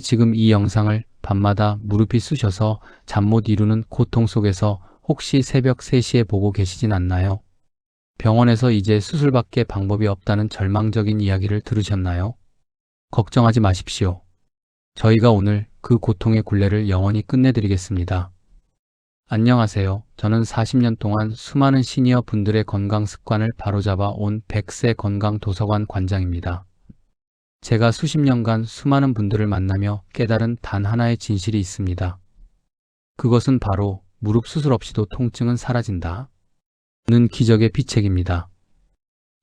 지금 이 영상을 밤마다 무릎이 쑤셔서 잠 못 이루는 고통 속에서 혹시 새벽 3시에 보고 계시진 않나요? 병원에서 이제 수술밖에 방법이 없다는 절망적인 이야기를 들으셨나요? 걱정하지 마십시오. 저희가 오늘 그 고통의 굴레를 영원히 끝내드리겠습니다. 안녕하세요. 저는 40년 동안 수많은 시니어 분들의 건강 습관을 바로잡아 온 100세 건강 도서관 관장입니다. 제가 수십 년간 수많은 분들을 만나며 깨달은 단 하나의 진실이 있습니다. 그것은 바로 무릎 수술 없이도 통증은 사라진다. 는 기적의 비책입니다.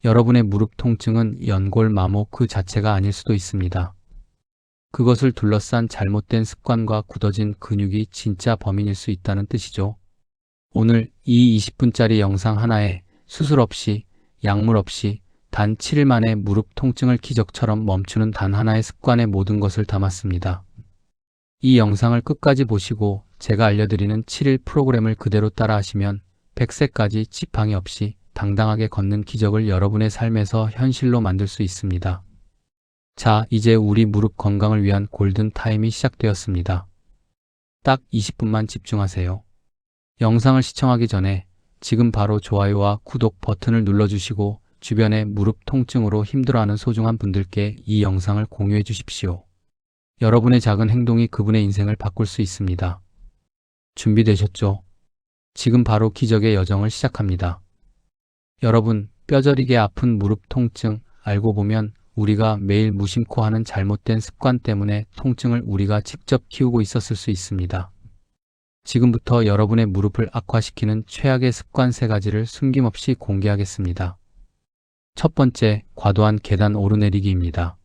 여러분의 무릎 통증은 연골 마모 그 자체가 아닐 수도 있습니다. 그것을 둘러싼 잘못된 습관과 굳어진 근육이 진짜 범인일 수 있다는 뜻이죠. 오늘 이 20분짜리 영상 하나에 수술 없이, 약물 없이 단 7일 만에 무릎 통증을 기적처럼 멈추는 단 하나의 습관의 모든 것을 담았습니다. 이 영상을 끝까지 보시고 제가 알려드리는 7일 프로그램을 그대로 따라 하시면 100세까지 지팡이 없이 당당하게 걷는 기적을 여러분의 삶에서 현실로 만들 수 있습니다. 자, 이제 우리 무릎 건강을 위한 골든 타임이 시작되었습니다. 딱 20분만 집중하세요. 영상을 시청하기 전에 지금 바로 좋아요와 구독 버튼을 눌러주시고 주변의 무릎 통증으로 힘들어하는 소중한 분들께 이 영상을 공유해 주십시오. 여러분의 작은 행동이 그분의 인생을 바꿀 수 있습니다. 준비되셨죠? 지금 바로 기적의 여정을 시작합니다. 여러분, 뼈저리게 아픈 무릎 통증 알고 보면 우리가 매일 무심코 하는 잘못된 습관 때문에 통증을 우리가 직접 키우고 있었을 수 있습니다. 지금부터 여러분의 무릎을 악화시키는 최악의 습관 세 가지를 숨김없이 공개하겠습니다. 첫 번째, 과도한 계단 오르내리기입니다.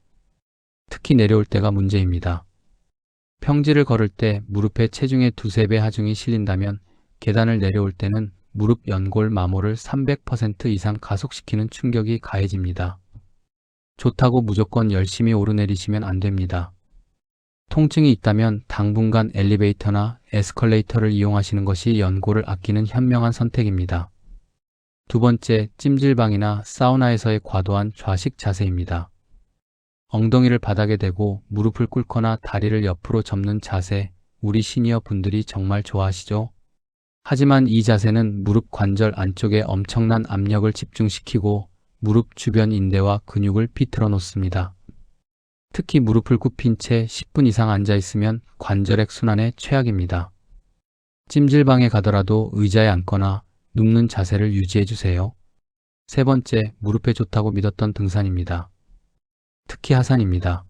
특히 내려올 때가 문제입니다. 평지를 걸을 때 무릎에 체중의 두세 배 하중이 실린다면 계단을 내려올 때는 무릎 연골 마모를 300% 이상 가속시키는 충격이 가해집니다. 좋다고 무조건 열심히 오르내리시면 안 됩니다. 통증이 있다면 당분간 엘리베이터나 에스컬레이터를 이용하시는 것이 연골을 아끼는 현명한 선택입니다. 두 번째, 찜질방이나 사우나에서의 과도한 좌식 자세입니다. 엉덩이를 바닥에 대고 무릎을 꿇거나 다리를 옆으로 접는 자세, 우리 시니어 분들이 정말 좋아하시죠? 하지만 이 자세는 무릎 관절 안쪽에 엄청난 압력을 집중시키고 무릎 주변 인대와 근육을 비틀어 놓습니다. 특히 무릎을 굽힌 채 10분 이상 앉아 있으면 관절액 순환에 최악입니다. 찜질방에 가더라도 의자에 앉거나 눕는 자세를 유지해 주세요. 세 번째, 무릎에 좋다고 믿었던 등산입니다. 특히 하산입니다.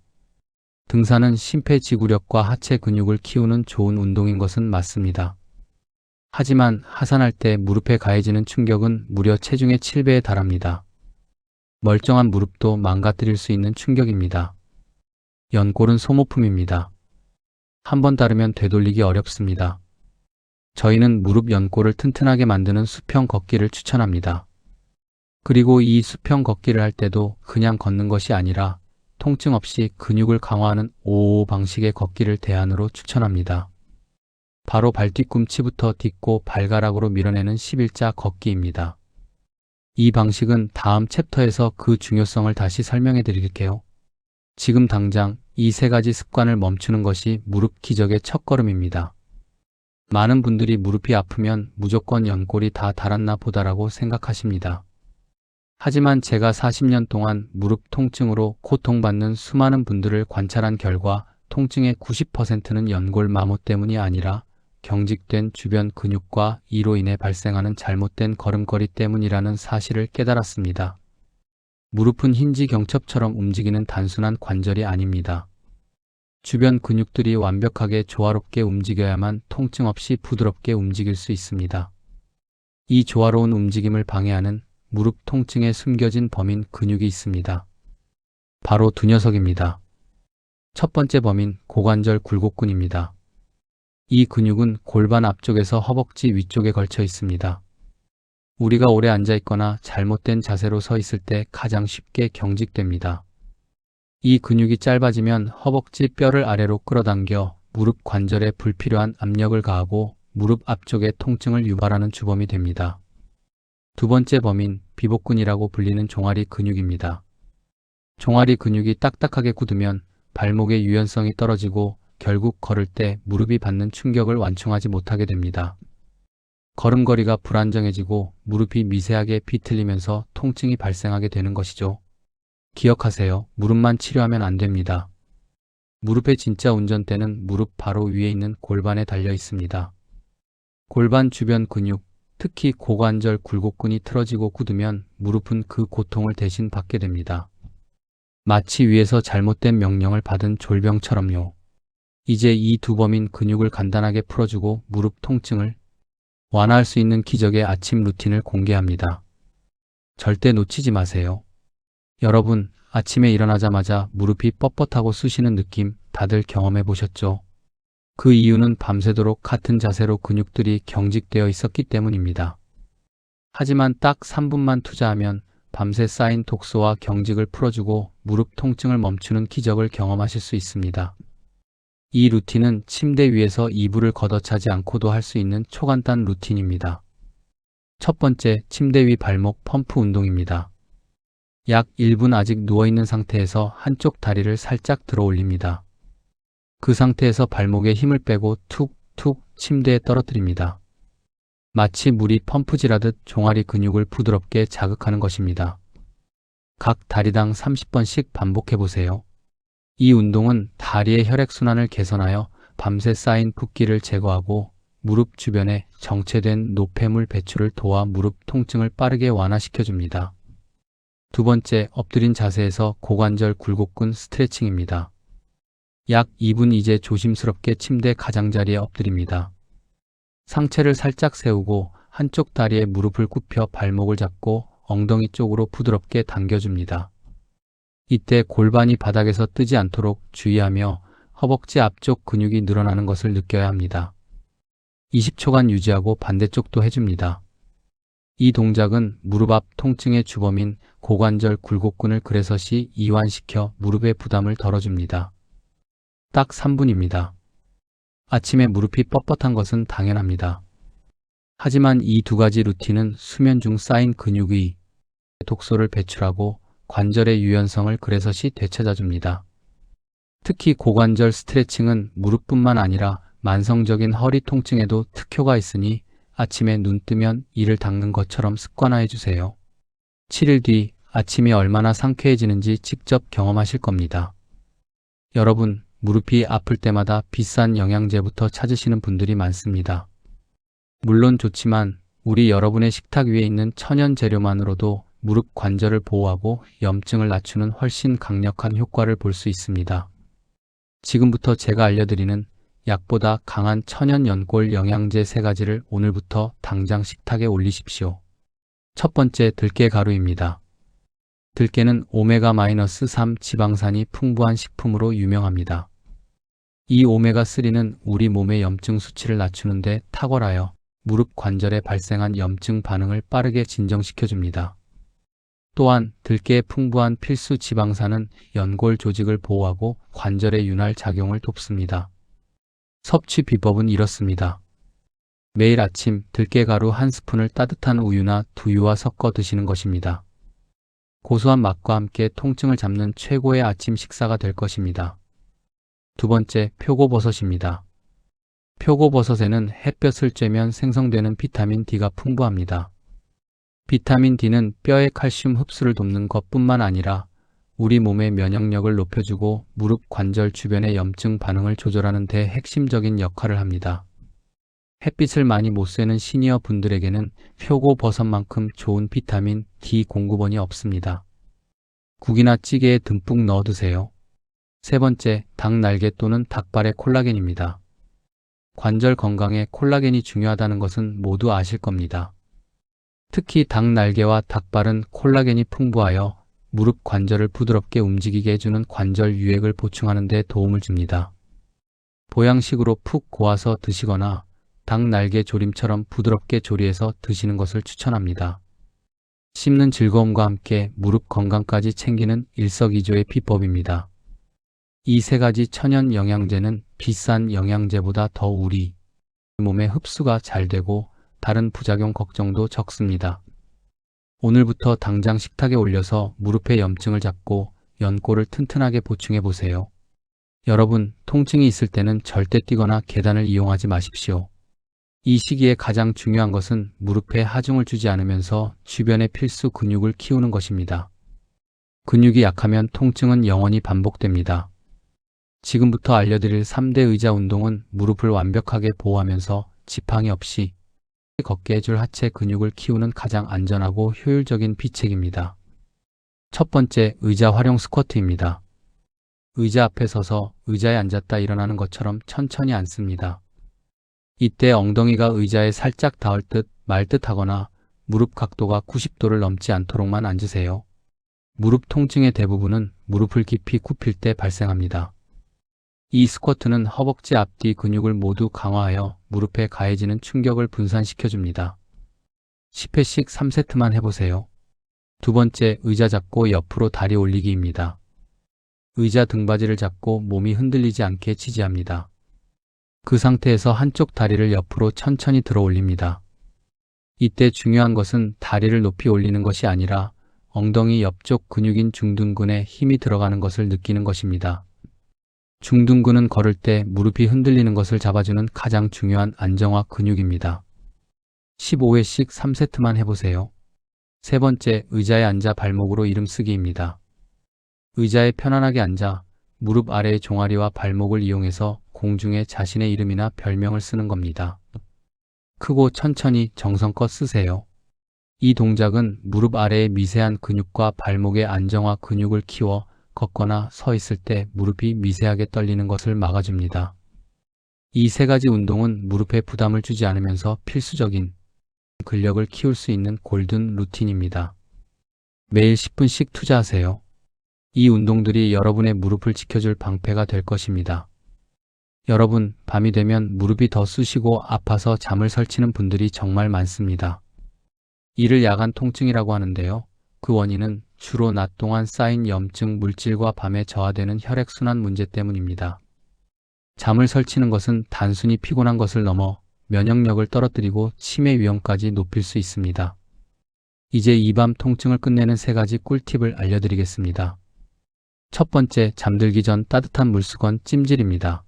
등산은 심폐지구력과 하체 근육을 키우는 좋은 운동인 것은 맞습니다. 하지만 하산할 때 무릎에 가해지는 충격은 무려 체중의 7배에 달합니다. 멀쩡한 무릎도 망가뜨릴 수 있는 충격입니다. 연골은 소모품입니다. 한번 따르면 되돌리기 어렵습니다. 저희는 무릎 연골을 튼튼하게 만드는 수평 걷기를 추천합니다. 그리고 이 수평 걷기를 할 때도 그냥 걷는 것이 아니라 통증 없이 근육을 강화하는 5 방식의 걷기를 대안으로 추천합니다. 바로 발 뒤꿈치부터 딛고 발가락으로 밀어내는 11자 걷기입니다. 이 방식은 다음 챕터에서 그 중요성을 다시 설명해 드릴게요. 지금 당장 이 세 가지 습관을 멈추는 것이 무릎 기적의 첫걸음입니다. 많은 분들이 무릎이 아프면 무조건 연골이 다 닳았나 보다라고 생각하십니다. 하지만 제가 40년 동안 무릎 통증으로 고통받는 수많은 분들을 관찰한 결과 통증의 90%는 연골 마모 때문이 아니라 경직된 주변 근육과 이로 인해 발생하는 잘못된 걸음걸이 때문이라는 사실을 깨달았습니다. 무릎은 힌지 경첩처럼 움직이는 단순한 관절이 아닙니다. 주변 근육들이 완벽하게 조화롭게 움직여야만 통증 없이 부드럽게 움직일 수 있습니다. 이 조화로운 움직임을 방해하는 무릎 통증에 숨겨진 범인 근육이 있습니다. 바로 두 녀석입니다. 첫 번째 범인 고관절 굴곡근입니다. 이 근육은 골반 앞쪽에서 허벅지 위쪽에 걸쳐 있습니다. 우리가 오래 앉아 있거나 잘못된 자세로 서 있을 때 가장 쉽게 경직됩니다. 이 근육이 짧아지면 허벅지 뼈를 아래로 끌어당겨 무릎 관절에 불필요한 압력을 가하고 무릎 앞쪽의 통증을 유발하는 주범이 됩니다. 두 번째 범인 비복근이라고 불리는 종아리 근육입니다. 종아리 근육이 딱딱하게 굳으면 발목의 유연성이 떨어지고 결국 걸을 때 무릎이 받는 충격을 완충하지 못하게 됩니다. 걸음걸이가 불안정해지고 무릎이 미세하게 비틀리면서 통증이 발생하게 되는 것이죠. 기억하세요. 무릎만 치료하면 안 됩니다. 무릎의 진짜 운전대는 무릎 바로 위에 있는 골반에 달려 있습니다. 골반 주변 근육, 특히 고관절 굴곡근이 틀어지고 굳으면 무릎은 그 고통을 대신 받게 됩니다. 마치 위에서 잘못된 명령을 받은 졸병처럼요. 이제 이 두 범인 근육을 간단하게 풀어주고 무릎 통증을 완화할 수 있는 기적의 아침 루틴을 공개합니다. 절대 놓치지 마세요. 여러분, 아침에 일어나자마자 무릎이 뻣뻣하고 쑤시는 느낌 다들 경험해 보셨죠? 그 이유는 밤새도록 같은 자세로 근육들이 경직되어 있었기 때문입니다. 하지만 딱 3분만 투자하면 밤새 쌓인 독소와 경직을 풀어주고 무릎 통증을 멈추는 기적을 경험하실 수 있습니다. 이 루틴은 침대 위에서 이불을 걷어차지 않고도 할 수 있는 초간단 루틴입니다. 첫 번째, 침대 위 발목 펌프 운동입니다. 약 1분 아직 누워있는 상태에서 한쪽 다리를 살짝 들어 올립니다. 그 상태에서 발목에 힘을 빼고 툭툭 침대에 떨어뜨립니다. 마치 물이 펌프질하듯 종아리 근육을 부드럽게 자극하는 것입니다. 각 다리당 30번씩 반복해 보세요. 이 운동은 다리의 혈액순환을 개선하여 밤새 쌓인 붓기를 제거하고 무릎 주변에 정체된 노폐물 배출을 도와 무릎 통증을 빠르게 완화시켜 줍니다. 두 번째, 엎드린 자세에서 고관절 굴곡근 스트레칭입니다. 약 2분 이제 조심스럽게 침대 가장자리에 엎드립니다. 상체를 살짝 세우고 한쪽 다리에 무릎을 굽혀 발목을 잡고 엉덩이 쪽으로 부드럽게 당겨줍니다. 이때 골반이 바닥에서 뜨지 않도록 주의하며 허벅지 앞쪽 근육이 늘어나는 것을 느껴야 합니다. 20초간 유지하고 반대쪽도 해줍니다. 이 동작은 무릎 앞 통증의 주범인 고관절 굴곡근을 그래서시 이완시켜 무릎의 부담을 덜어줍니다. 딱 3분입니다. 아침에 무릎이 뻣뻣한 것은 당연합니다. 하지만 이 두 가지 루틴은 수면 중 쌓인 근육의 독소를 배출하고 관절의 유연성을 그래서시 되찾아줍니다. 특히 고관절 스트레칭은 무릎뿐만 아니라 만성적인 허리 통증에도 특효가 있으니 아침에 눈 뜨면 이를 닦는 것처럼 습관화해 주세요. 7일 뒤 아침이 얼마나 상쾌해지는지 직접 경험하실 겁니다. 여러분, 무릎이 아플 때마다 비싼 영양제부터 찾으시는 분들이 많습니다. 물론 좋지만 우리 여러분의 식탁 위에 있는 천연 재료만으로도 무릎 관절을 보호하고 염증을 낮추는 훨씬 강력한 효과를 볼 수 있습니다. 지금부터 제가 알려드리는 약보다 강한 천연 연골 영양제 세 가지를 오늘부터 당장 식탁에 올리십시오. 첫 번째 들깨 가루입니다. 들깨는 오메가-3 지방산이 풍부한 식품으로 유명합니다. 이 오메가3는 우리 몸의 염증 수치를 낮추는데 탁월하여 무릎 관절에 발생한 염증 반응을 빠르게 진정시켜줍니다. 또한 들깨의 풍부한 필수 지방산은 연골 조직을 보호하고 관절의 윤활 작용을 돕습니다. 섭취 비법은 이렇습니다. 매일 아침 들깨가루 한 스푼을 따뜻한 우유나 두유와 섞어 드시는 것입니다. 고소한 맛과 함께 통증을 잡는 최고의 아침 식사가 될 것입니다. 두 번째, 표고버섯입니다. 표고버섯에는 햇볕을 쬐면 생성되는 비타민 D가 풍부합니다. 비타민 D는 뼈의 칼슘 흡수를 돕는 것뿐만 아니라 우리 몸의 면역력을 높여주고 무릎 관절 주변의 염증 반응을 조절하는 데 핵심적인 역할을 합니다. 햇빛을 많이 못 쐬는 시니어 분들에게는 표고 버섯만큼 좋은 비타민 D 공급원이 없습니다. 국이나 찌개에 듬뿍 넣어 드세요. 세 번째, 닭 날개 또는 닭발의 콜라겐입니다. 관절 건강에 콜라겐이 중요하다는 것은 모두 아실 겁니다. 특히 닭 날개와 닭발은 콜라겐이 풍부하여 무릎 관절을 부드럽게 움직이게 해주는 관절 유액을 보충하는 데 도움을 줍니다. 보양식으로 푹 고아서 드시거나 닭 날개 조림처럼 부드럽게 조리해서 드시는 것을 추천합니다. 씹는 즐거움과 함께 무릎 건강까지 챙기는 일석이조의 비법입니다. 이 세 가지 천연 영양제는 비싼 영양제보다 더 우리 몸에 흡수가 잘 되고 다른 부작용 걱정도 적습니다. 오늘부터 당장 식탁에 올려서 무릎의 염증을 잡고 연골을 튼튼하게 보충해 보세요. 여러분, 통증이 있을 때는 절대 뛰거나 계단을 이용하지 마십시오. 이 시기에 가장 중요한 것은 무릎에 하중을 주지 않으면서 주변의 필수 근육을 키우는 것입니다. 근육이 약하면 통증은 영원히 반복됩니다. 지금부터 알려드릴 3대 의자 운동은 무릎을 완벽하게 보호하면서 지팡이 없이 걷게 해줄 하체 근육을 키우는 가장 안전하고 효율적인 비책입니다. 첫 번째, 의자 활용 스쿼트입니다. 의자 앞에 서서 의자에 앉았다 일어나는 것처럼 천천히 앉습니다. 이때 엉덩이가 의자에 살짝 닿을 듯 말 듯 하거나 무릎 각도가 90도를 넘지 않도록만 앉으세요. 무릎 통증의 대부분은 무릎을 깊이 굽힐 때 발생합니다. 이 스쿼트는 허벅지 앞뒤 근육을 모두 강화하여 무릎에 가해지는 충격을 분산시켜줍니다. 10회씩 3세트만 해보세요. 두 번째, 의자 잡고 옆으로 다리 올리기입니다. 의자 등받이를 잡고 몸이 흔들리지 않게 지지합니다. 그 상태에서 한쪽 다리를 옆으로 천천히 들어 올립니다. 이때 중요한 것은 다리를 높이 올리는 것이 아니라 엉덩이 옆쪽 근육인 중둔근에 힘이 들어가는 것을 느끼는 것입니다. 중둔근은 걸을 때 무릎이 흔들리는 것을 잡아주는 가장 중요한 안정화 근육입니다. 15회씩 3세트만 해보세요. 세 번째, 의자에 앉아 발목으로 이름 쓰기입니다. 의자에 편안하게 앉아 무릎 아래의 종아리와 발목을 이용해서 공중에 자신의 이름이나 별명을 쓰는 겁니다. 크고 천천히 정성껏 쓰세요. 이 동작은 무릎 아래의 미세한 근육과 발목의 안정화 근육을 키워 걷거나 서 있을 때 무릎이 미세하게 떨리는 것을 막아줍니다. 이 세 가지 운동은 무릎에 부담을 주지 않으면서 필수적인 근력을 키울 수 있는 골든 루틴입니다. 매일 10분씩 투자하세요. 이 운동들이 여러분의 무릎을 지켜줄 방패가 될 것입니다. 여러분, 밤이 되면 무릎이 더 쑤시고 아파서 잠을 설치는 분들이 정말 많습니다. 이를 야간 통증이라고 하는데요. 그 원인은 주로 낮 동안 쌓인 염증 물질과 밤에 저하되는 혈액순환 문제 때문입니다. 잠을 설치는 것은 단순히 피곤한 것을 넘어 면역력을 떨어뜨리고 치매 위험까지 높일 수 있습니다. 이제 이 밤 통증을 끝내는 세 가지 꿀팁을 알려드리겠습니다. 첫 번째, 잠들기 전 따뜻한 물수건 찜질입니다.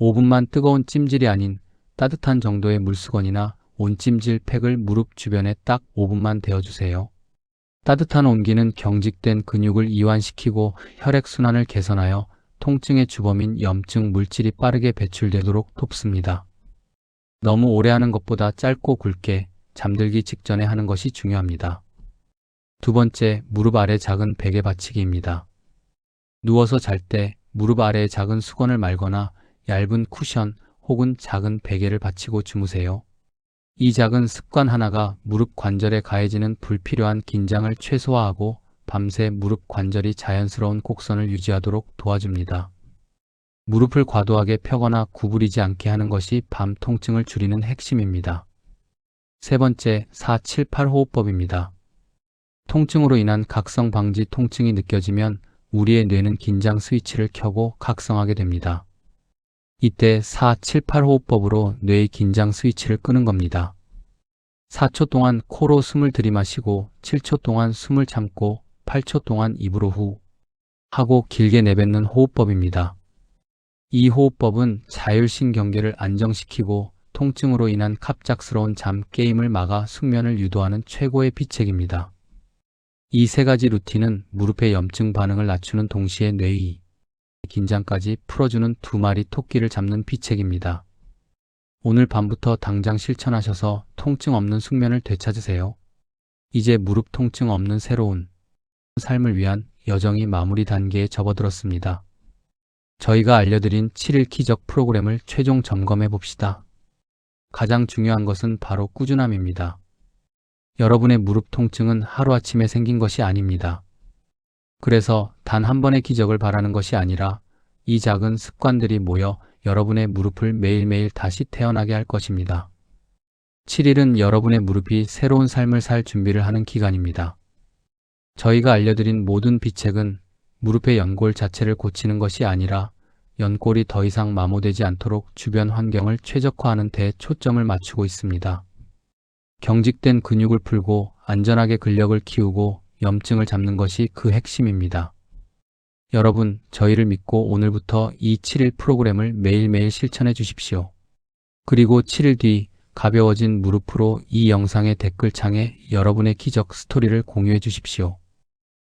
5분만 뜨거운 찜질이 아닌 따뜻한 정도의 물수건이나 온찜질 팩을 무릎 주변에 딱 5분만 데워주세요. 따뜻한 온기는 경직된 근육을 이완시키고 혈액순환을 개선하여 통증의 주범인 염증 물질이 빠르게 배출되도록 돕습니다. 너무 오래 하는 것보다 짧고 굵게 잠들기 직전에 하는 것이 중요합니다. 두 번째, 무릎 아래 작은 베개 받치기입니다. 누워서 잘 때 무릎 아래에 작은 수건을 말거나 얇은 쿠션 혹은 작은 베개를 받치고 주무세요. 이 작은 습관 하나가 무릎 관절에 가해지는 불필요한 긴장을 최소화하고 밤새 무릎 관절이 자연스러운 곡선을 유지하도록 도와줍니다. 무릎을 과도하게 펴거나 구부리지 않게 하는 것이 밤 통증을 줄이는 핵심입니다. 세 번째, 478 호흡법입니다. 통증으로 인한 각성 방지 통증이 느껴지면 우리의 뇌는 긴장 스위치를 켜고 각성하게 됩니다. 이때 478 호흡법으로 뇌의 긴장 스위치를 끄는 겁니다. 4초 동안 코로 숨을 들이마시고 7초 동안 숨을 참고 8초 동안 입으로 후 하고 길게 내뱉는 호흡법입니다. 이 호흡법은 자율신경계를 안정시키고 통증으로 인한 갑작스러운 잠 게임을 막아 숙면을 유도하는 최고의 비책입니다. 이 세 가지 루틴은 무릎의 염증 반응을 낮추는 동시에 뇌의 긴장까지 풀어주는 두 마리 토끼를 잡는 비책입니다. 오늘 밤부터 당장 실천하셔서 통증 없는 숙면을 되찾으세요. 이제 무릎 통증 없는 새로운 삶을 위한 여정이 마무리 단계에 접어들었습니다. 저희가 알려드린 7일 키적 프로그램을 최종 점검해 봅시다. 가장 중요한 것은 바로 꾸준함입니다. 여러분의 무릎 통증은 하루아침에 생긴 것이 아닙니다. 그래서 단 한 번의 기적을 바라는 것이 아니라 이 작은 습관들이 모여 여러분의 무릎을 매일매일 다시 태어나게 할 것입니다. 7일은 여러분의 무릎이 새로운 삶을 살 준비를 하는 기간입니다. 저희가 알려드린 모든 비책은 무릎의 연골 자체를 고치는 것이 아니라 연골이 더 이상 마모되지 않도록 주변 환경을 최적화하는 데 초점을 맞추고 있습니다. 경직된 근육을 풀고 안전하게 근력을 키우고 염증을 잡는 것이 그 핵심입니다. 여러분, 저희를 믿고 오늘부터 이 7일 프로그램을 매일매일 실천해 주십시오. 그리고 7일 뒤 가벼워진 무릎으로 이 영상의 댓글창에 여러분의 기적 스토리를 공유해 주십시오.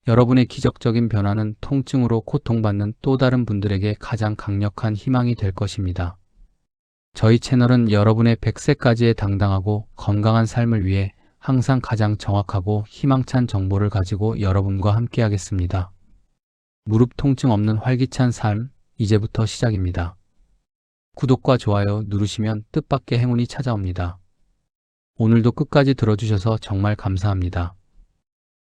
여러분의 기적적인 변화는 통증으로 고통받는 또 다른 분들에게 가장 강력한 희망이 될 것입니다. 저희 채널은 여러분의 100세까지의 당당하고 건강한 삶을 위해 항상 가장 정확하고 희망찬 정보를 가지고 여러분과 함께 하겠습니다. 무릎 통증 없는 활기찬 삶, 이제부터 시작입니다. 구독과 좋아요 누르시면 뜻밖의 행운이 찾아옵니다. 오늘도 끝까지 들어주셔서 정말 감사합니다.